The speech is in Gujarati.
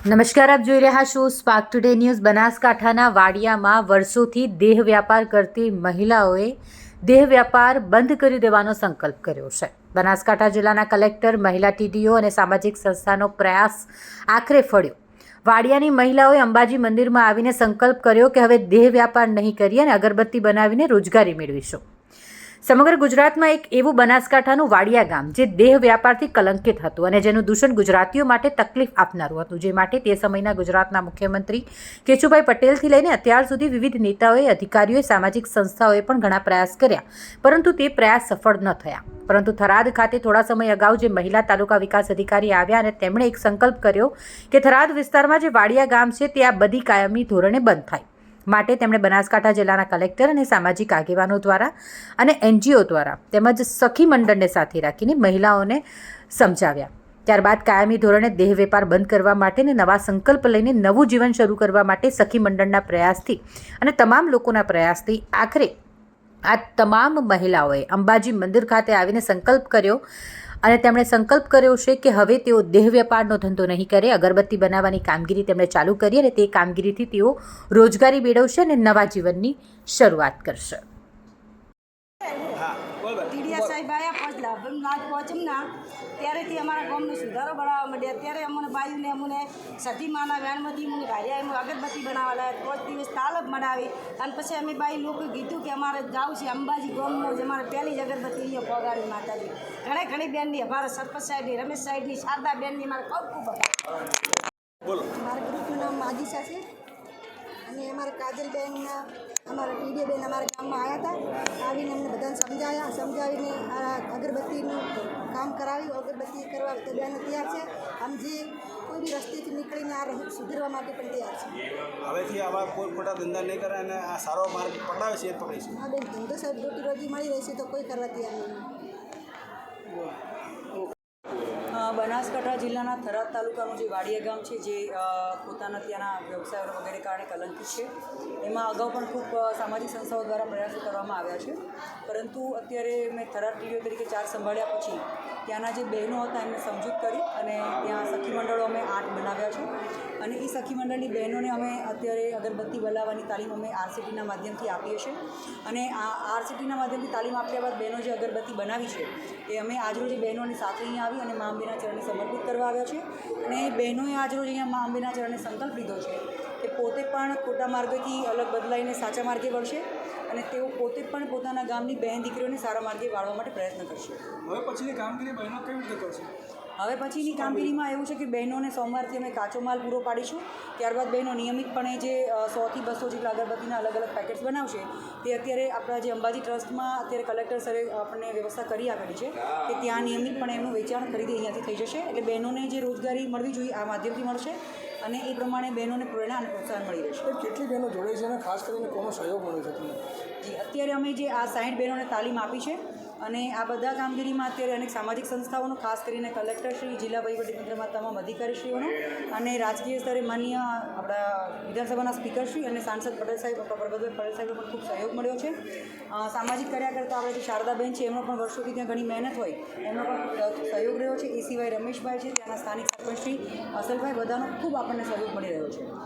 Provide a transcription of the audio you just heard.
નમસ્કાર, આપ જોઈ રહ્યા છો સ્પાર્ક ટુડે ન્યૂઝ બનાસકાંઠાના વાડિયામાં વર્ષોથી દેહ વ્યાપાર કરતી મહિલાઓએ દેહ વ્યાપાર બંધ કરી દેવાનો સંકલ્પ કર્યો છે. બનાસકાંઠા જિલ્લાના કલેક્ટર, મહિલા ટીડીઓ અને સામાજિક સંસ્થાનો પ્રયાસ આખરે ફળ્યો. વાડિયાની મહિલાઓએ અંબાજી મંદિરમાં આવીને સંકલ્પ કર્યો કે હવે દેહ વ્યાપાર નહીં કરીએ અને અગરબત્તી બનાવીને રોજગારી મેળવીશું. સમગ્ર ગુજરાતમાં એક એવું બનાસકાંઠાનું વાડિયા ગામ જે દેહ વ્યાપારથી કલંકિત હતું અને જેનું દૂષણ ગુજરાતીઓ માટે તકલીફ આપનારું હતું. જે માટે તે સમયના ગુજરાતના મુખ્યમંત્રી કેશુભાઈ પટેલથી લઈને અત્યાર સુધી વિવિધ નેતાઓએ, અધિકારીઓએ, સામાજિક સંસ્થાઓએ પણ ઘણા પ્રયાસ કર્યા, પરંતુ તે પ્રયાસ સફળ ન થયા. પરંતુ થરાદ ખાતે થોડા સમય અગાઉ જે મહિલા તાલુકા વિકાસ અધિકારી આવ્યા અને તેમણે એક સંકલ્પ કર્યો કે થરાદ વિસ્તારમાં જે વાડિયા ગામ છે તે આ બધી કાયમી ધોરણે બંધ થાય. માટે તેમણે બનાસકાંઠા જિલ્લાના કલેક્ટર અને સામાજિક આગેવાનો દ્વારા અને એનજીઓ દ્વારા તેમજ સખી મંડળને સાથે રાખીને મહિલાઓને સમજાવ્યા. ત્યારબાદ કાયમી ધોરણે દેહ વેપાર બંધ કરવા માટે અને નવા સંકલ્પ લઈને નવું જીવન શરૂ કરવા માટે સખી મંડળના પ્રયાસથી અને તમામ લોકોના પ્રયાસથી આખરે આ તમામ મહિલાઓએ અંબાજી મંદિર ખાતે આવીને સંકલ્પ કર્યો અને તેમણે સંકલ્પ કર્યો છે કે હવે તેઓ દેહ વ્યાપારનો ધંધો નહીં કરે અગરબત્તી બનાવવાની કામગીરી તેમણે ચાલુ કરી અને તે કામગીરીથી તેઓ રોજગારી મેળવશે અને નવા જીવનની શરૂઆત કરશે. ત્યારેથી અમારા ગામનો સુધારો બનાવવા માંડ્યા. ત્યારે અમને બાયુને અમને સતી માના વ્યાનમાંથી અમને ભાર્યા એમ અગરબત્તી બનાવવા લાગ્યા પાંચ દિવસ તાલબ મનાવી અને પછી અમે બાઈ લોકો કીધું કે અમારે જાવું છે અંબાજી ગામનો જ અમારે પહેલી જ અગરબત્તી અહીંયા પગાડી માતાજી. ઘણી ઘણી બેનની અમારા સરપંચ સાહેબની રમેશ સાહેબની શારદા બેનની મારે ખૂબ ખૂબ. બોલો. મારા ગ્રુપનું નામ માજીસા છે. અને અમારા કાજલબેન અમારા ટીડીએબેન અમારા ગામમાં આવ્યા હતા. આવીને અમને બધાને સમજાયા. સમજાવીને આ અગરબત્તીનું કામ કરાવ્યું. અગરબત્તી કરવા તો બેન તૈયાર છે. આમ જે કોઈ બી રસ્તેથી નીકળીને આ રહે- સુધરવા માટે પણ તૈયાર છે. હવેથી આવા કોઈ ખોટા ધંધા નહીં કરે અને આ સારો માર્ગ પકડાવે છે એ પકડીશું. હા બેન ધંધો સાહેબ રોટી રોજી મળી રહેશે તો કોઈ કરવા તૈયાર નહીં બનાસકાંઠા જિલ્લાના થરાદ તાલુકાનું જે વાડિયા ગામ છે, જે પોતાના ત્યાંના વ્યવસાયો વગેરે કારણે કલંકિત છે. એમાં અગાઉ પણ ખૂબ સામાજિક સંસ્થાઓ દ્વારા પ્રયાસો કરવામાં આવ્યા છે. પરંતુ અત્યારે મેં થરાદ ટીડીઓ તરીકે ચાર્જ સંભાળ્યા પછી ત્યાંના જે બહેનો હતા એમને સમજૂત કરી અને ત્યાં સખી મંડળો અમે આઠ બનાવ્યા છે. અને એ સખી મંડળની બહેનોને અમે અત્યારે અગરબત્તી બનાવવાની તાલીમ અમે આરસીટીના માધ્યમથી આપીએ છીએ. અને આ આરસીટીના માધ્યમથી તાલીમ આપ્યા બાદ બહેનો જે અગરબત્તી બનાવી છે, એ અમે આજરોજ બહેનોની સાથે અહીંયા આવી અને મા અંબેના ચરણને સમર્પિત કરવા આવ્યા છે અને એ બહેનોએ આજરોજ અહીંયા મા અંબેના ચરણને સંકલ્પ લીધો છે. કે પોતે પણ ખોટા માર્ગેથી અલગ બદલાઈને સાચા માર્ગે વળશે અને તેઓ પોતે પણ પોતાના ગામની બહેન દીકરીઓને સારા માર્ગે વાળવા માટે પ્રયત્ન કરશે. હવે પછીની કામગીરી બહેનો કેવી રીતે કરશે? હવે પછીની કામગીરીમાં એવું છે કે બહેનોને સોમવારથી અમે કાચો માલ પૂરો પાડીશું. ત્યારબાદ બહેનો નિયમિતપણે જે સોથી બસો જેટલા અગરબત્તીના અલગ અલગ પેકેટ્સ બનાવશે તે અત્યારે આપણા જે અંબાજી ટ્રસ્ટમાં અત્યારે કલેક્ટર સરે આપણને વ્યવસ્થા કરી આપેલી છે કે ત્યાં નિયમિતપણે એમનું વેચાણ ખરીદી અહીંયાથી થઈ જશે. એટલે બહેનોને જે રોજગારી મળવી જોઈએ આ માધ્યમથી મળશે. અને એ પ્રમાણે બહેનોને પ્રેરણા અને પ્રોત્સાહન મળી રહેશે. કેટલી બહેનો જોડે છે અને ખાસ કરીને કોનો સહયોગ મળ્યો છે તમને? જી અત્યારે અમે જે આ સાઠ બહેનોને તાલીમ આપી છે અને આ બધા કામગીરીમાં અત્યારે અનેક સામાજિક સંસ્થાઓનો, ખાસ કરીને કલેક્ટરશ્રી જિલ્લા વહીવટીતંત્રમાં તમામ અધિકારીશ્રીઓનો અને રાજકીય સ્તરે માન્ય આપણા વિધાનસભાના સ્પીકરશ્રી અને સાંસદ પટેલ સાહેબ પ્રભુભાઈ પટેલ સાહેબનો પણ ખૂબ સહયોગ મળ્યો છે. સામાજિક કાર્યકર્તા આપણે જે શારદાબેન છે, એમનો પણ વર્ષોથી ત્યાં ઘણી મહેનત હોય, એમનો પણ સહયોગ રહ્યો છે. એ સિવાય રમેશભાઈ છે, ત્યાંના સ્થાનિક સરપંચશ્રી અસલભાઈ બધાનો ખૂબ આપણને સહયોગ મળી રહ્યો છે.